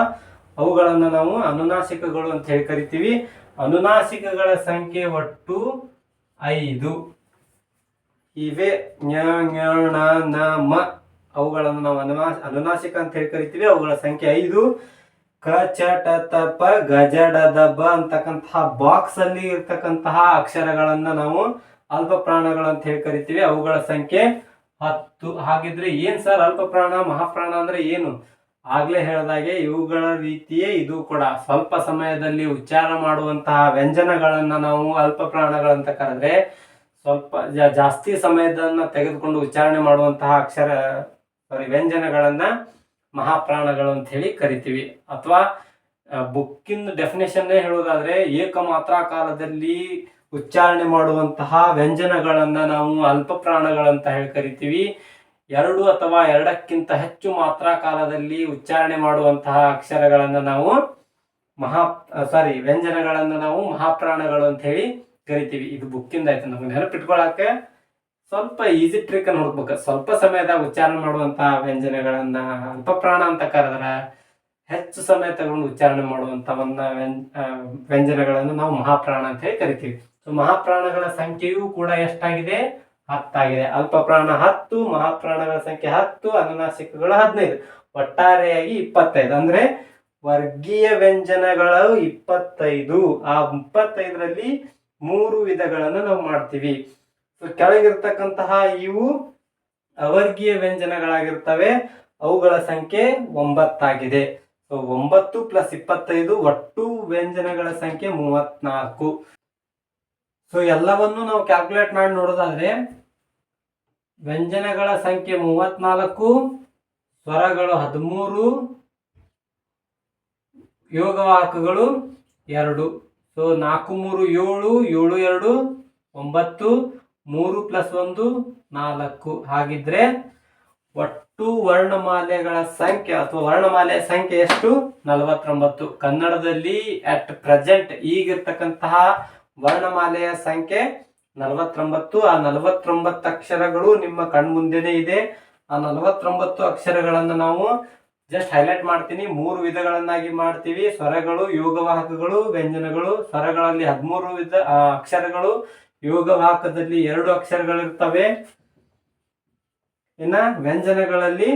ಅವುಗಳನ್ನು ನಾವು ಅನುನಾಶಿಕಗಳು ಅಂತ ಹೇಳಿ ಕರಿತೀವಿ. ಅನುನಾಶಿಕಗಳ ಸಂಖ್ಯೆ ಒಟ್ಟು ಐದು. ಇವೆ ಣ ನ ಮ. ಅವುಗಳನ್ನು ನಾವು ಅನುನಾ, ಅನುನಾಸಿಕ ಅಂತ ಹೇಳಿ ಕರಿತೀವಿ. ಅವುಗಳ ಸಂಖ್ಯೆ ಐದು. ಕ, ಚ, ಟ, ತ, ಪ ಡ, ದ ಅಂತಕ್ಕಂತಹ ಬಾಕ್ಸ್ ಅಲ್ಲಿ ಇರ್ತಕ್ಕಂತಹ ಅಕ್ಷರಗಳನ್ನ ನಾವು ಅಲ್ಪ ಅಂತ ಹೇಳಿ ಕರಿತೀವಿ. ಅವುಗಳ ಸಂಖ್ಯೆ ಹತ್ತು. ಹಾಗಿದ್ರೆ ಏನ್ ಸರ್ ಅಲ್ಪ ಪ್ರಾಣ, ಮಹಾಪ್ರಾಣ ಅಂದ್ರೆ ಏನು? ಆಗ್ಲೇ ಹೇಳಿದಾಗೆ ಇವುಗಳ ರೀತಿಯೇ ಇದು ಕೂಡ. ಸ್ವಲ್ಪ ಸಮಯದಲ್ಲಿ ಉಚ್ಚಾರ ಮಾಡುವಂತಹ ವ್ಯಂಜನಗಳನ್ನ ನಾವು ಅಲ್ಪ ಪ್ರಾಣಗಳಂತ ಕರೆದ್ರೆ ಸ್ವಲ್ಪ ಜಾಸ್ತಿ ಸಮಯದನ್ನ ತೆಗೆದುಕೊಂಡು ಉಚ್ಚಾರಣೆ ಮಾಡುವಂತಹ ಅಕ್ಷರ ಸಾರಿ ವ್ಯಂಜನಗಳನ್ನ ಮಹಾಪ್ರಾಣಗಳು ಅಂತ ಹೇಳಿ ಕರಿತೀವಿ. ಅಥವಾ ಬುಕ್ಕಿನ ಡೆಫಿನೇಷನ್ ಹೇಳೋದಾದ್ರೆ ಏಕಮಾತ್ರ ಕಾಲದಲ್ಲಿ ಉಚ್ಚಾರಣೆ ಮಾಡುವಂತಹ ವ್ಯಂಜನಗಳನ್ನ ನಾವು ಅಲ್ಪ ಪ್ರಾಣಗಳಂತ ಹೇಳಿ ಕರಿತೀವಿ. ಎರಡು ಅಥವಾ ಎರಡಕ್ಕಿಂತ ಹೆಚ್ಚು ಮಾತ್ರ ಕಾಲದಲ್ಲಿ ಉಚ್ಚಾರಣೆ ಮಾಡುವಂತಹ ಅಕ್ಷರಗಳನ್ನು ನಾವು ಮಹಾ ಸಾರಿ ವ್ಯಂಜನಗಳನ್ನು ನಾವು ಮಹಾಪ್ರಾಣಗಳು ಅಂತ ಹೇಳಿ ಕರಿತೀವಿ. ಇದು ಬುಕ್ಕಿಂದ ಆಯ್ತು. ನಮ್ಗೆ ನೆನಪಿಟ್ಕೊಳಕ್ಕೆ ಸ್ವಲ್ಪ ಈಸಿ ಟ್ರಿಕ್ ಅನ್ನು ಹುಡುಕ್ಬೇಕು. ಸ್ವಲ್ಪ ಸಮಯದಾಗ ಉಚ್ಚಾರಣೆ ಮಾಡುವಂತಹ ವ್ಯಂಜನಗಳನ್ನ ಅಲ್ಪ ಪ್ರಾಣ ಅಂತ ಕರೆದ್ರ ಹೆಚ್ಚು ಸಮಯ ತಗೊಂಡು ಉಚ್ಚಾರಣೆ ಮಾಡುವಂತ ವ್ಯಂ- ವ್ಯಂಜನಗಳನ್ನು ನಾವು ಮಹಾಪ್ರಾಣ ಅಂತ ಹೇಳಿ ಕರಿತೀವಿ. ಸೊ ಮಹಾಪ್ರಾಣಗಳ ಸಂಖ್ಯೆಯೂ ಕೂಡ ಎಷ್ಟಾಗಿದೆ? ಹತ್ತಾಗಿದೆ. ಅಲ್ಪ ಪ್ರಾಣ ಹತ್ತು, ಮಹಾಪ್ರಾಣಗಳ ಸಂಖ್ಯೆ ಹತ್ತು, ಅನುನಾಸಿಕಗಳು ಹದಿನೈದು. ಒಟ್ಟಾರೆಯಾಗಿ ಇಪ್ಪತ್ತೈದು. ಅಂದ್ರೆ ವರ್ಗೀಯ ವ್ಯಂಜನಗಳು ಇಪ್ಪತ್ತೈದು. ಆ ಇಪ್ಪತ್ತೈದರಲ್ಲಿ ಮೂರು ವಿಧಗಳನ್ನು ನಾವು ಮಾಡ್ತೀವಿ. ಸೊ ಕೆಳಗಿರ್ತಕ್ಕಂತಹ ಇವು ಅವರ್ಗೀಯ ವ್ಯಂಜನಗಳಾಗಿರ್ತವೆ. ಅವುಗಳ ಸಂಖ್ಯೆ ಒಂಬತ್ತಾಗಿದೆ. ಸೊ ಒಂಬತ್ತು ಪ್ಲಸ್ ಇಪ್ಪತ್ತೈದು ಒಟ್ಟು ವ್ಯಂಜನಗಳ ಸಂಖ್ಯೆ ಮೂವತ್ನಾಲ್ಕು. ಸೊ ಎಲ್ಲವನ್ನು ನಾವು ಕ್ಯಾಲ್ಕುಲೇಟ್ ಮಾಡಿ ನೋಡೋದಾದ್ರೆ, ವ್ಯಂಜನಗಳ ಸಂಖ್ಯೆ ಮೂವತ್ನಾಲ್ಕು, ಸ್ವರಗಳು ಹದಿಮೂರು ಯೋಗವಾಹಕಗಳು ಎರಡು. ಸೊ ನಾಲ್ಕು, ಮೂರು, ಏಳು ಏಳು, ಎರಡು, ಒಂಬತ್ತು, ಮೂರು ಪ್ಲಸ್ ಒಂದು, ನಾಲ್ಕು. ಹಾಗಿದ್ರೆ ಒಟ್ಟು ವರ್ಣಮಾಲೆಗಳ ಸಂಖ್ಯೆ ಅಥವಾ ವರ್ಣಮಾಲೆಯ ಸಂಖ್ಯೆ ಎಷ್ಟು? ನಲವತ್ತೊಂಬತ್ತು. ಕನ್ನಡದಲ್ಲಿ ಅಟ್ ಪ್ರೆಸೆಂಟ್ ಈಗಿರ್ತಕ್ಕಂತಹ ವರ್ಣಮಾಲೆಯ ಸಂಖ್ಯೆ ನಲವತ್ತೊಂಬತ್ತು. ಆ ನಲವತ್ತೊಂಬತ್ತು ಅಕ್ಷರಗಳು ನಿಮ್ಮ ಕಣ್ಮುಂದೆನೇ ಇದೆ. ಆ ನಲವತ್ತೊಂಬತ್ತು ಅಕ್ಷರಗಳನ್ನು ನಾವು ಜಸ್ಟ್ ಹೈಲೈಟ್ ಮಾಡ್ತೀನಿ. ಮೂರು ವಿಧಗಳನ್ನಾಗಿ ಮಾಡ್ತೀವಿ. ಸ್ವರಗಳು, ಯೋಗವಾಹಕಗಳು, ವ್ಯಂಜನಗಳು. ಸ್ವರಗಳಲ್ಲಿ ಹದಿಮೂರು ವಿಧ ಅಕ್ಷರಗಳು. ಯೋಗವಾಹಕದಲ್ಲಿ ಎರಡು ಅಕ್ಷರಗಳಿರ್ತವೆ. ಇನ್ನ ವ್ಯಂಜನಗಳಲ್ಲಿ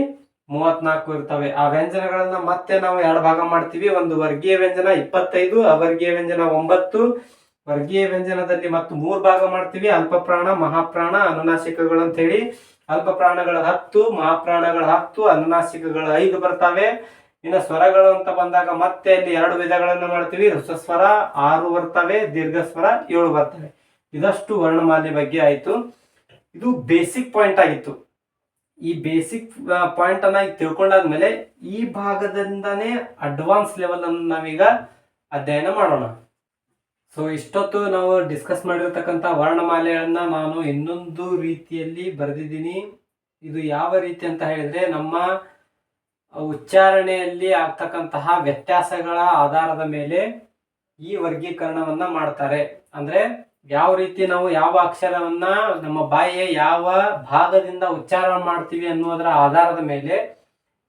ಮೂವತ್ನಾಲ್ಕು ಇರ್ತವೆ. ಆ ವ್ಯಂಜನಗಳನ್ನ ಮತ್ತೆ ನಾವು ಎರಡು ಭಾಗ ಮಾಡ್ತೀವಿ. ಒಂದು ವರ್ಗೀಯ ವ್ಯಂಜನ ಇಪ್ಪತ್ತೈದು ಅವರ್ಗೀಯ ವ್ಯಂಜನ ಒಂಬತ್ತು. ವರ್ಗೀಯ ವ್ಯಂಜನದಲ್ಲಿ ಮತ್ತು ಮೂರು ಭಾಗ ಮಾಡ್ತೀವಿ. ಅಲ್ಪಪ್ರಾಣ, ಮಹಾಪ್ರಾಣ, ಅನುನಾಸಿಕಗಳು ಅಂತ ಹೇಳಿ. ಅಲ್ಪ ಪ್ರಾಣಗಳ ಹತ್ತು, ಮಹಾಪ್ರಾಣಗಳ ಹತ್ತು, ಅನುನಾಸಿಕಗಳು ಐದು ಬರ್ತವೆ. ಇನ್ನು ಸ್ವರಗಳು ಅಂತ ಬಂದಾಗ ಮತ್ತೆ ಇಲ್ಲಿ ಎರಡು ವಿಧಗಳನ್ನು ಮಾಡ್ತೀವಿ. ಸ್ವರ ಆರು ಬರ್ತವೆ ದೀರ್ಘ ಸ್ವರ ಏಳು ಬರ್ತವೆ. ಇದಷ್ಟು ವರ್ಣಮಾಲೆ ಬಗ್ಗೆ ಆಯ್ತು. ಇದು ಬೇಸಿಕ್ ಪಾಯಿಂಟ್ ಆಗಿತ್ತು. ಈ ಬೇಸಿಕ್ ಪಾಯಿಂಟ್ ಅನ್ನ ತಿಳ್ಕೊಂಡಾದ್ಮೇಲೆ ಈ ಭಾಗದಿಂದಾನೇ ಅಡ್ವಾನ್ಸ್ ಲೆವೆಲ್ ಅನ್ನು ನಾವೀಗ ಅಧ್ಯಯನ ಮಾಡೋಣ. ಸೊ ಇಷ್ಟೊತ್ತು ನಾವು ಡಿಸ್ಕಸ್ ಮಾಡಿರ್ತಕ್ಕಂಥ ವರ್ಣಮಾಲೆಗಳನ್ನ ನಾನು ಇನ್ನೊಂದು ರೀತಿಯಲ್ಲಿ ಬರೆದಿದ್ದೀನಿ. ಇದು ಯಾವ ರೀತಿ ಅಂತ ಹೇಳಿದ್ರೆ ನಮ್ಮ ಉಚ್ಚಾರಣೆಯಲ್ಲಿ ಆಗ್ತಕ್ಕಂತಹ ವ್ಯತ್ಯಾಸಗಳ ಆಧಾರದ ಮೇಲೆ ಈ ವರ್ಗೀಕರಣವನ್ನ ಮಾಡ್ತಾರೆ. ಅಂದ್ರೆ ಯಾವ ರೀತಿ ನಾವು ಯಾವ ಅಕ್ಷರವನ್ನ ನಮ್ಮ ಬಾಯಿಯ ಯಾವ ಭಾಗದಿಂದ ಉಚ್ಚಾರ ಮಾಡ್ತೀವಿ ಅನ್ನೋದರ ಆಧಾರದ ಮೇಲೆ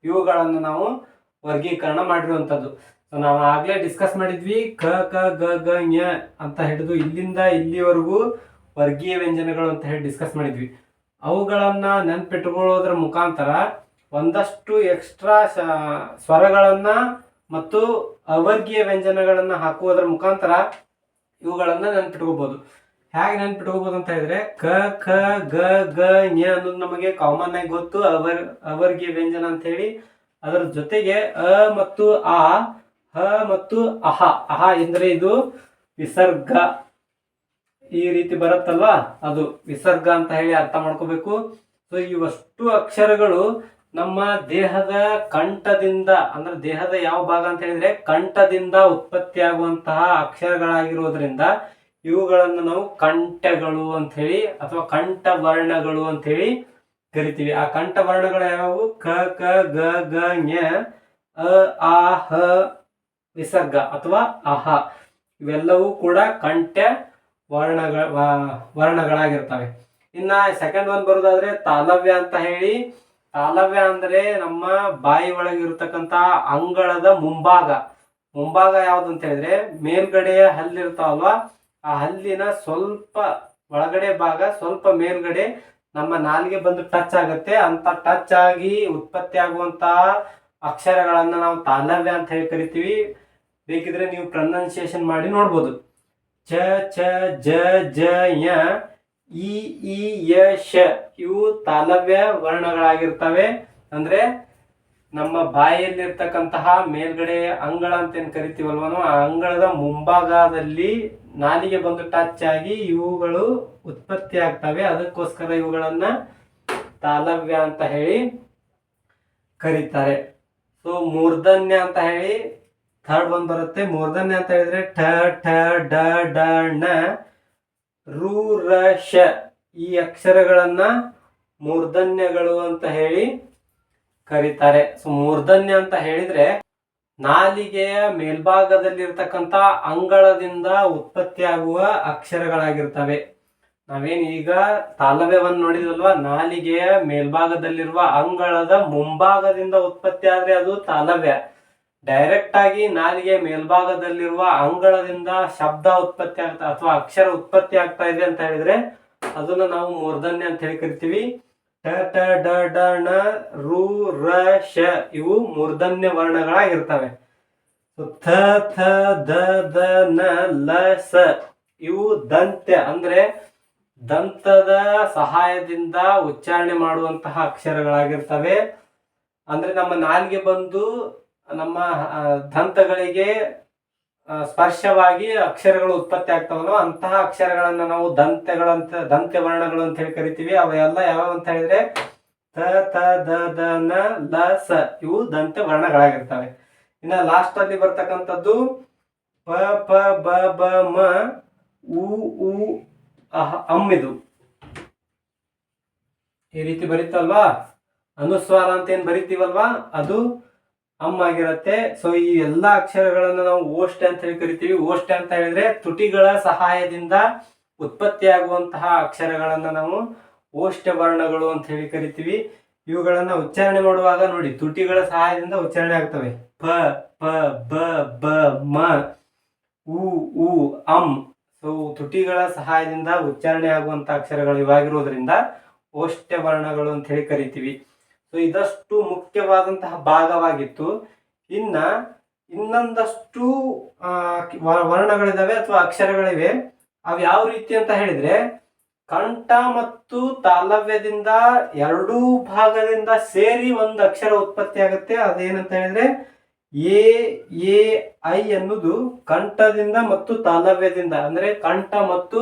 ಇವುಗಳನ್ನು ನಾವು ವರ್ಗೀಕರಣ ಮಾಡಿರುವಂಥದ್ದು. ನಾವು ಆಗ್ಲೇ ಡಿಸ್ಕಸ್ ಮಾಡಿದ್ವಿ, ಕ ಕ, ಗ ಗ, ಞ ಅಂತ ಹಿಡಿದು ಇಲ್ಲಿಂದ ಇಲ್ಲಿವರೆಗೂ ವರ್ಗೀಯ ವ್ಯಂಜನಗಳು ಅಂತ ಹೇಳಿ ಡಿಸ್ಕಸ್ ಮಾಡಿದ್ವಿ. ಅವುಗಳನ್ನ ನೆನ್ಪಿಟ್ಕೊಳ್ಳೋದ್ರ ಮುಖಾಂತರ ಒಂದಷ್ಟು ಎಕ್ಸ್ಟ್ರಾ ಸ್ವರಗಳನ್ನ ಮತ್ತು ಅವರ್ಗೀಯ ವ್ಯಂಜನಗಳನ್ನ ಹಾಕುವುದರ ಮುಖಾಂತರ ಇವುಗಳನ್ನ ನೆನ್ಪಿಟ್ಕೋಬಹುದು ಹೇಗೆ ನೆನ್ಪಿಟ್ಕೋಬಹುದು ಅಂತ ಹೇಳಿದ್ರೆ, ಕ ಖ ಗ ಗ, ಞ ಅನ್ನೋದು ನಮಗೆ ಕಾಮನ್ ಆಗಿ ಗೊತ್ತು, ಅವರ್, ಅವರ್ಗೀಯ ವ್ಯಂಜನ ಅಂತ ಹೇಳಿ. ಅದರ ಜೊತೆಗೆ ಅ ಮತ್ತು ಆ ಹ ಮತ್ತು ಅಹ. ಅಹ ಎಂದರೆ ಇದು ವಿಸರ್ಗ. ಈ ರೀತಿ ಬರುತ್ತಲ್ವ? ಅದು ವಿಸರ್ಗ ಅಂತ ಹೇಳಿ ಅರ್ಥ ಮಾಡ್ಕೋಬೇಕು. ಸೊ ಇವಷ್ಟು ಅಕ್ಷರಗಳು ನಮ್ಮ ದೇಹದ ಕಂಠದಿಂದ, ಅಂದ್ರೆ ದೇಹದ ಯಾವ ಭಾಗ ಅಂತ ಹೇಳಿದ್ರೆ ಕಂಠದಿಂದ ಉತ್ಪತ್ತಿಯಾಗುವಂತಹ ಅಕ್ಷರಗಳಾಗಿರೋದ್ರಿಂದ ಇವುಗಳನ್ನು ನಾವು ಕಂಠಗಳು ಅಂತ ಹೇಳಿ ಅಥವಾ ಕಂಠ ವರ್ಣಗಳು ಅಂತ ಹೇಳಿ ಕರಿತೀವಿ. ಆ ಕಂಠ ವರ್ಣಗಳು ಯಾವುವು ಕ ಕ, ಗ ಗ ಅ, ಆ, ಹ ವಿಸರ್ಗ ಅಥವಾ ಅಹ. ಇವೆಲ್ಲವೂ ಕೂಡ ಕಂಠ್ಯ ವರ್ಣಗಳ ವರ್ಣಗಳಾಗಿರ್ತವೆ ಇನ್ನ ಸೆಕೆಂಡ್ ಒನ್ ಬರೋದಾದ್ರೆ ತಾಲವ್ಯ ಅಂತ ಹೇಳಿ. ತಾಲವ್ಯ ಅಂದ್ರೆ ನಮ್ಮ ಬಾಯಿ ಒಳಗಿರ್ತಕ್ಕಂತ ಅಂಗಳದ ಮುಂಭಾಗ. ಮುಂಭಾಗ ಯಾವ್ದು ಅಂತ ಹೇಳಿದ್ರೆ ಮೇಲ್ಗಡೆಯ ಹಲ್ಲಿರ್ತಾವಲ್ವ ಆ ಹಲ್ಲಿನ ಸ್ವಲ್ಪ ಒಳಗಡೆ ಭಾಗ, ಸ್ವಲ್ಪ ಮೇಲ್ಗಡೆ ನಮ್ಮ ನಾಲಿಗೆ ಬಂದು ಟಚ್ ಆಗುತ್ತೆ. ಅಂತ ಟಚ್ ಆಗಿ ಉತ್ಪತ್ತಿ ಆಗುವಂತಹ ಅಕ್ಷರಗಳನ್ನ ನಾವು ತಾಲವ್ಯ ಅಂತ ಹೇಳಿ ಕರಿತೀವಿ. ಬೇಕಿದ್ರೆ ನೀವು ಪ್ರೊನೌನ್ಸಿಯೇಷನ್ ಮಾಡಿ ನೋಡ್ಬೋದು. ಚ ಚ, ಜ ಜ, ಯ, ಇ ಇ, ಯ, ಶ ಇವು ತಾಲವ್ಯ ವರ್ಣಗಳಾಗಿರ್ತವೆ. ಅಂದ್ರೆ ನಮ್ಮ ಬಾಯಲ್ಲಿರ್ತಕ್ಕಂತಹ ಮೇಲ್ಗಡೆ ಅಂಗಳ ಅಂತ ಏನ್ ಕರಿತೀವಲ್ವನೋ, ಆ ಅಂಗಳದ ಮುಂಭಾಗದಲ್ಲಿ ನಾಲಿಗೆ ಬಂದು ಟಚ್ ಆಗಿ ಇವುಗಳು ಉತ್ಪತ್ತಿ ಆಗ್ತವೆ. ಅದಕ್ಕೋಸ್ಕರ ಇವುಗಳನ್ನ ತಾಲವ್ಯ ಅಂತ ಹೇಳಿ ಕರೀತಾರೆ. ಸೊ ಮೂರ್ಧನ್ಯ ಅಂತ ಹೇಳಿ ಥರ್ಡ್ ಒಂದು ಬರುತ್ತೆ. ಮೂರ್ಧನ್ಯ ಅಂತ ಹೇಳಿದ್ರೆ ಠ ಠ, ಡ ಡ, ಣ, ರು, ರ, ಶ ಈ ಅಕ್ಷರಗಳನ್ನ ಮೂರ್ಧನ್ಯಗಳು ಅಂತ ಹೇಳಿ ಕರೀತಾರೆ. ಸೊ ಮೂರ್ಧನ್ಯ ಅಂತ ಹೇಳಿದ್ರೆ ನಾಲಿಗೆಯ ಮೇಲ್ಭಾಗದಲ್ಲಿರ್ತಕ್ಕಂಥ ಅಂಗಳದಿಂದ ಉತ್ಪತ್ತಿಯಾಗುವ ಅಕ್ಷರಗಳಾಗಿರ್ತವೆ. ನಾವೇನು ಈಗ ತಾಲವ್ಯವನ್ನು ನೋಡಿದಲ್ವಾ ನಾಲಿಗೆಯ ಮೇಲ್ಭಾಗದಲ್ಲಿರುವ ಅಂಗಳದ ಮುಂಭಾಗದಿಂದ ಉತ್ಪತ್ತಿ ಆದ್ರೆ ಅದು ತಾಲವ್ಯ ಡೈರೆಕ್ಟ್ ಆಗಿ ನಾಲಿಗೆ ಮೇಲ್ಭಾಗದಲ್ಲಿರುವ ಅಂಗಳದಿಂದ ಶಬ್ದ ಉತ್ಪತ್ತಿ ಆಗ್ತಾ ಅಥವಾ ಅಕ್ಷರ ಉತ್ಪತ್ತಿ ಆಗ್ತಾ ಇದೆ ಅಂತ ಹೇಳಿದ್ರೆ ಅದನ್ನ ನಾವು ಮೂರ್ಧನ್ಯ ಅಂತ ಹೇಳಿ ಕರಿತೀವಿ. ಟ ಟ, ಡ ಡ, ಣ, ರು, ರ, ಶ ಇವು ಮೂರ್ಧನ್ಯ ವರ್ಣಗಳಾಗಿರ್ತವೆ. ಥ ಥ, ದ ದ, ನ, ಲ, ಸ ಇವು ದಂತ್ಯ ಅಂದ್ರೆ ದಂತದ ಸಹಾಯದಿಂದ ಉಚ್ಚಾರಣೆ ಮಾಡುವಂತಹ ಅಕ್ಷರಗಳಾಗಿರ್ತವೆ. ಅಂದ್ರೆ ನಮ್ಮ ನಾಲಿಗೆ ಬಂದು ನಮ್ಮ ದಂತಗಳಿಗೆ ಸ್ಪರ್ಶವಾಗಿ ಅಕ್ಷರಗಳು ಉತ್ಪತ್ತಿ ಆಗ್ತಾವಲ್ಲ ಅಂತಹ ಅಕ್ಷರಗಳನ್ನ ನಾವು ದಂತೆಗಳಂತ, ದಂತೆ ವರ್ಣಗಳು ಅಂತ ಹೇಳಿ ಕರಿತೀವಿ. ಅವೆಲ್ಲ ಯಾವ್ಯಾವ ಅಂತ ಹೇಳಿದ್ರೆ ತ ತ, ದ ದ, ನ, ಲ, ಸ ಇವು ದಂತೆ ವರ್ಣಗಳಾಗಿರ್ತವೆ. ಇನ್ನ ಲಾಸ್ಟ್ ಅಲ್ಲಿ ಬರ್ತಕ್ಕಂಥದ್ದು ಪ ಪ, ಬ ಬ, ಮ, ಉ ಉ, ಅಹ, ಅಮ್ ಇದು. ಈ ರೀತಿ ಬರೀತಲ್ವಾ? ಅನುಸ್ವಾರ ಅಂತ ಏನ್ ಬರಿತೀವಲ್ವಾ? ಅದು ಅಮ್ ಆಗಿರತ್ತೆ. ಸೊ ಈ ಎಲ್ಲಾ ಅಕ್ಷರಗಳನ್ನ ನಾವು ಓಷ್ಟೆ ಅಂತ ಹೇಳಿ ಕರಿತೀವಿ. ಓಷ್ಟೆ ಅಂತ ಹೇಳಿದ್ರೆ ತುಟಿಗಳ ಸಹಾಯದಿಂದ ಉತ್ಪತ್ತಿಯಾಗುವಂತಹ ಅಕ್ಷರಗಳನ್ನ ನಾವು ಓಷ್ಟ ವರ್ಣಗಳು ಅಂತ ಹೇಳಿ ಕರಿತೀವಿ. ಇವುಗಳನ್ನ ಉಚ್ಚಾರಣೆ ಮಾಡುವಾಗ ನೋಡಿ, ತುಟಿಗಳ ಸಹಾಯದಿಂದ ಉಚ್ಚಾರಣೆ ಆಗ್ತವೆ. ಪ ಪ, ಬ ಬ, ಮ, ಉ ಉ, ಅಂ. ಸೊ ತುಟಿಗಳ ಸಹಾಯದಿಂದ ಉಚ್ಚಾರಣೆ ಆಗುವಂತಹ ಅಕ್ಷರಗಳು ಇವಾಗಿರುವುದರಿಂದ ಓಷ್ಟ ವರ್ಣಗಳು ಅಂತ ಹೇಳಿ ಕರಿತೀವಿ. ಸೊ ಇದಷ್ಟು ಮುಖ್ಯವಾದಂತಹ ಭಾಗವಾಗಿತ್ತು. ಇನ್ನ ಇನ್ನೊಂದಷ್ಟು ವರ್ಣಗಳಿದಾವೆ ಅಥವಾ ಅಕ್ಷರಗಳಿವೆ. ಅವು ಯಾವ ರೀತಿ ಅಂತ ಹೇಳಿದ್ರೆ, ಕಂಠ ಮತ್ತು ತಾಲವ್ಯದಿಂದ ಎರಡೂ ಭಾಗದಿಂದ ಸೇರಿ ಒಂದು ಅಕ್ಷರ ಉತ್ಪತ್ತಿ ಆಗುತ್ತೆ. ಅದೇನಂತ ಹೇಳಿದ್ರೆ, ಎ ಎ, ಐ ಅನ್ನೋದು ಕಂಠದಿಂದ ಮತ್ತು ತಾಲವ್ಯದಿಂದ. ಅಂದ್ರೆ ಕಂಠ ಮತ್ತು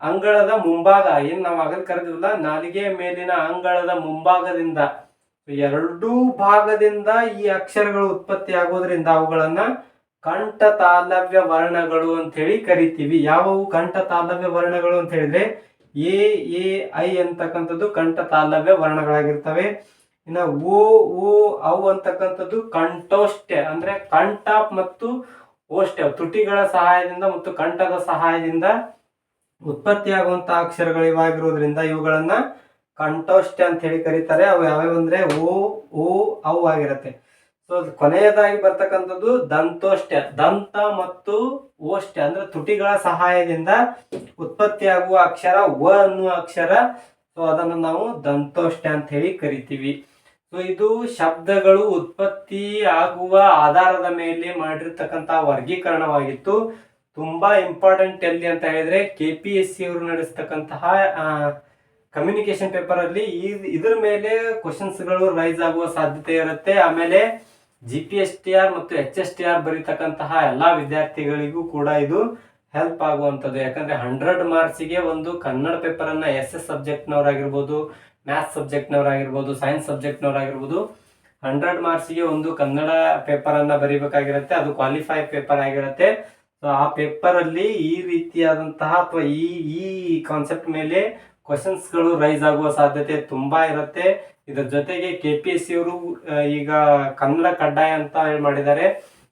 ಅಂಗಳದ ಮುಂಭಾಗ, ಏನ್ ನಾವು ಆಗಲ್ ಕರೆದಿಲ್ಲ ನಾಲಿಗೆ ಮೇಲಿನ ಅಂಗಳದ ಮುಂಭಾಗದಿಂದ, ಎರಡೂ ಭಾಗದಿಂದ ಈ ಅಕ್ಷರಗಳು ಉತ್ಪತ್ತಿ ಆಗೋದ್ರಿಂದ ಅವುಗಳನ್ನ ಕಂಠ ತಾಲವ್ಯ ವರ್ಣಗಳು ಅಂತ ಹೇಳಿ ಕರಿತೀವಿ. ಯಾವವು ಕಂಠ ತಾಲವ್ಯ ವರ್ಣಗಳು ಅಂತ ಹೇಳಿದ್ರೆ ಎ ಎ, ಐ ಅಂತಕ್ಕಂಥದ್ದು ಕಂಠ ತಾಲವ್ಯ ವರ್ಣಗಳಾಗಿರ್ತವೆ. ಇನ್ನ ಓ ಓ ಅವು ಅಂತಕ್ಕಂಥದ್ದು ಕಂಠೋಷ್ಟೆ ಅಂದ್ರೆ ಕಂಠ ಮತ್ತು ಓಷ್ಟೆ ತುಟಿಗಳ ಸಹಾಯದಿಂದ ಮತ್ತು ಕಂಠದ ಸಹಾಯದಿಂದ ಉತ್ಪತ್ತಿಯಾಗುವಂತಹ ಅಕ್ಷರಗಳು ಇವಾಗಿರೋದ್ರಿಂದ ಇವುಗಳನ್ನ ಕಂಠೋಷ್ಟ್ಯ ಅಂತ ಹೇಳಿ ಕರೀತಾರೆ. ಅವು ಯಾವ್ಯಾವ ಅಂದ್ರೆ ಓ ಓ ಅವು ಆಗಿರುತ್ತೆ. ಸೊ ಕೊನೆಯದಾಗಿ ಬರ್ತಕ್ಕಂಥದ್ದು ದಂತೋಷ್ಟ ದಂತ ಮತ್ತು ಓಷ್ಟ ಅಂದ್ರೆ ತುಟಿಗಳ ಸಹಾಯದಿಂದ ಉತ್ಪತ್ತಿಯಾಗುವ ಅಕ್ಷರ ವ ಅನ್ನುವ ಅಕ್ಷರ. ಸೊ ಅದನ್ನು ನಾವು ದಂತೋಷ್ಟ ಅಂತ ಹೇಳಿ ಕರಿತೀವಿ. ಸೊ ಇದು ಶಬ್ದಗಳು ಉತ್ಪತ್ತಿ ಆಗುವ ಆಧಾರದ ಮೇಲೆ ಮಾಡಿರ್ತಕ್ಕಂಥ ವರ್ಗೀಕರಣವಾಗಿತ್ತು. ತುಂಬಾ ಇಂಪಾರ್ಟೆಂಟ್ ಎಲ್ಲಿ ಅಂತ ಹೇಳಿದ್ರೆ ಕೆ ಪಿ ಎಸ್ ಸಿ ಅವರು ನಡೆಸ್ತಕ್ಕಂತಹ ಕಮ್ಯುನಿಕೇಶನ್ ಪೇಪರ್ ಅಲ್ಲಿ ಈ, ಇದ್ರ ಮೇಲೆ ಕ್ವಶನ್ಸ್ಗಳು ಗಳು ರೈಸ್ ಆಗುವ ಸಾಧ್ಯತೆ ಇರುತ್ತೆ. ಆಮೇಲೆ G P S T R ಮತ್ತು ಎಚ್ ಎಸ್ ಟಿ ಆರ್ ಬರೀತಕ್ಕಂತಹ ಎಲ್ಲಾ ವಿದ್ಯಾರ್ಥಿಗಳಿಗೂ ಕೂಡ ಇದು ಹೆಲ್ಪ್ ಆಗುವಂಥದ್ದು. ಯಾಕಂದ್ರೆ ಹಂಡ್ರೆಡ್ ಮಾರ್ಕ್ಸಿಗೆ ಒಂದು ಕನ್ನಡ ಪೇಪರ್ ಅನ್ನ ಎಸ್ ಎಸ್ ಸಬ್ಜೆಕ್ಟ್ನವರಾಗಿರ್ಬೋದು ಮ್ಯಾಥ್ಸ್ ಸಬ್ಜೆಕ್ಟ್ನವರಾಗಿರ್ಬೋದು ಸೈನ್ಸ್ ಸಬ್ಜೆಕ್ಟ್ನವರಾಗಿರ್ಬೋದು ಹಂಡ್ರೆಡ್ ಮಾರ್ಕ್ಸಿಗೆ ಒಂದು ಕನ್ನಡ ಪೇಪರ್ ಅನ್ನ ಬರೀಬೇಕಾಗಿರುತ್ತೆ. ಅದು ಕ್ವಾಲಿಫೈ ಪೇಪರ್ ಆಗಿರುತ್ತೆ. ಸೊ ಆ ಪೇಪರ್ ಅಲ್ಲಿ ಈ ರೀತಿಯಾದಂತಹ ಅಥವಾ ಈ ಈ ಕಾನ್ಸೆಪ್ಟ್ ಮೇಲೆ ಕ್ವಶನ್ಸ್ಗಳು ಗಳು ರೈಸ್ ಆಗುವ ಸಾಧ್ಯತೆ ತುಂಬಾ ಇರುತ್ತೆ. ಇದ್ರ ಜೊತೆಗೆ ಕೆ ಪಿ ಎಸ್ ಸಿ ಅವರು ಈಗ ಕನ್ನಡ ಕಡ್ಡಾಯ ಅಂತ ಹೇಳಿ ಮಾಡಿದ್ದಾರೆ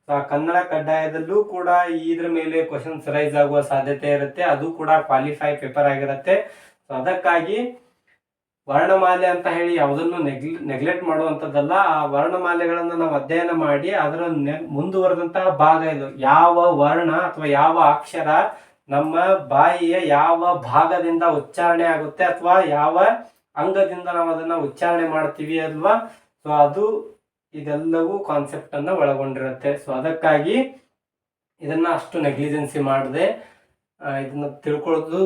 ಆ ಕನ್ನಡ ಕಡ್ಡಾಯದಲ್ಲೂ ಕೂಡ ಇದ್ರ ಮೇಲೆ ಕ್ವಶನ್ಸ್ ರೈಸ್ ಆಗುವ ಸಾಧ್ಯತೆ ಇರುತ್ತೆ. ಅದು ಕೂಡ ಕ್ವಾಲಿಫೈ ಪೇಪರ್ ಆಗಿರುತ್ತೆ. ಸೊ ಅದಕ್ಕಾಗಿ ವರ್ಣಮಾಲೆ ಅಂತ ಹೇಳಿ ಯಾವುದನ್ನು ನೆಗ್ಲಿ ನೆಗ್ಲೆಕ್ಟ್ ಮಾಡುವಂಥದ್ದಲ್ಲ, ಆ ವರ್ಣಮಾಲೆಗಳನ್ನು ನಾವು ಅಧ್ಯಯನ ಮಾಡಿ ಅದರ ಮುಂದುವರೆದಂತಹ ಭಾಗ ಇದು. ಯಾವ ವರ್ಣ ಅಥವಾ ಯಾವ ಅಕ್ಷರ ನಮ್ಮ ಬಾಯಿಯ ಯಾವ ಭಾಗದಿಂದ ಉಚ್ಚಾರಣೆ ಆಗುತ್ತೆ ಅಥವಾ ಯಾವ ಅಂಗದಿಂದ ನಾವು ಅದನ್ನ ಉಚ್ಚಾರಣೆ ಮಾಡ್ತೀವಿ ಅಲ್ವಾ? ಸೊ ಅದು ಇದೆಲ್ಲವೂ ಕಾನ್ಸೆಪ್ಟ್ ಅನ್ನ ಒಳಗೊಂಡಿರುತ್ತೆ. ಸೊ ಅದಕ್ಕಾಗಿ ಇದನ್ನ ಅಷ್ಟು ನೆಗ್ಲಿಜೆನ್ಸಿ ಮಾಡದೆ. ಇದನ್ನ ತಿಳ್ಕೊಳ್ಳೋದು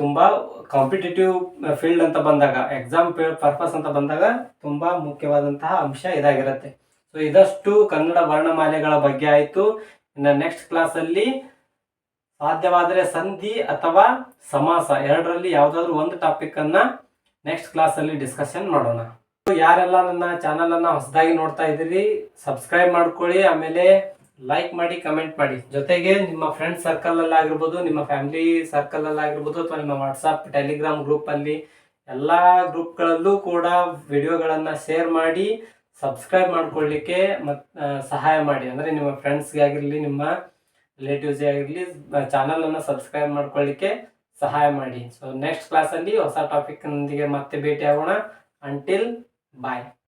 ತುಂಬಾ ಕಾಂಪಿಟೇಟಿವ್ ಫೀಲ್ಡ್ ಅಂತ ಬಂದಾಗ ಎಕ್ಸಾಮ್ ಪರ್ಪಸ್ ಅಂತ ಬಂದಾಗ ತುಂಬಾ ಮುಖ್ಯವಾದಂತಹ ಅಂಶ ಇದಾಗಿರುತ್ತೆ. ಸೊ ಇದಷ್ಟು ಕನ್ನಡ ವರ್ಣಮಾಲೆಗಳ ಬಗ್ಗೆ ಆಯ್ತು. ಇನ್ನು ನೆಕ್ಸ್ಟ್ ಕ್ಲಾಸ್ ಅಲ್ಲಿ ಸಾಧ್ಯವಾದರೆ ಸಂಧಿ ಅಥವಾ ಸಮಾಸ, ಎರಡರಲ್ಲಿ ಯಾವುದಾದ್ರೂ ಒಂದು ಟಾಪಿಕ್ ಅನ್ನ ನೆಕ್ಸ್ಟ್ ಕ್ಲಾಸ್ ಅಲ್ಲಿ ಡಿಸ್ಕಷನ್ ಮಾಡೋಣ. ಯಾರೆಲ್ಲ ನನ್ನ ಚಾನಲನ್ನು ಹೊಸದಾಗಿ ನೋಡ್ತಾ ಇದ್ದೀರಿ ಸಬ್ಸ್ಕ್ರೈಬ್ ಮಾಡ್ಕೊಳ್ಳಿ. ಆಮೇಲೆ ಲೈಕ್ ಮಾಡಿ ಕಮೆಂಟ್ ಮಾಡಿ. ಜೊತೆಗೆ ನಿಮ್ಮ ಫ್ರೆಂಡ್ ಸರ್ಕಲ್ ಅಲ್ಲಿ ಆಗಿರ್ಬೋದು, ನಿಮ್ಮ ಫ್ಯಾಮಿಲಿ ಸರ್ಕಲ್ ಅಲ್ಲಿ ಆಗಿರ್ಬೋದು ಅಥವಾ ನಿಮ್ಮ ವಾಟ್ಸಪ್ ಟೆಲಿಗ್ರಾಮ್ ಗ್ರೂಪ್ ಅಲ್ಲಿ ಎಲ್ಲಾ ಗ್ರೂಪ್ಗಳಲ್ಲೂ ಕೂಡ ವಿಡಿಯೋಗಳನ್ನ ಶೇರ್ ಮಾಡಿ ಸಬ್ಸ್ಕ್ರೈಬ್ ಮಾಡ್ಕೊಳ್ಳಿಕ್ಕೆ ಮತ್ ಸಹಾಯ ಮಾಡಿ. ಅಂದ್ರೆ ನಿಮ್ಮ ಫ್ರೆಂಡ್ಸ್ಗೆ ಆಗಿರಲಿ, ನಿಮ್ಮ ರಿಲೇಟಿವ್ಸ್ ಆಗಿರಲಿ ಚಾನಲ್ ಅನ್ನ ಸಬ್ಸ್ಕ್ರೈಬ್ ಮಾಡ್ಕೊಳ್ಳಿಕ್ಕೆ ಸಹಾಯ ಮಾಡಿ. ಸೊ ನೆಕ್ಸ್ಟ್ ಕ್ಲಾಸ್ ಅಲ್ಲಿ ಹೊಸ ಟಾಪಿಕ್ ನೊಂದಿಗೆ ಮತ್ತೆ ಭೇಟಿ ಆಗೋಣ ಅಂಟಿಲ್ ಬಾಯ್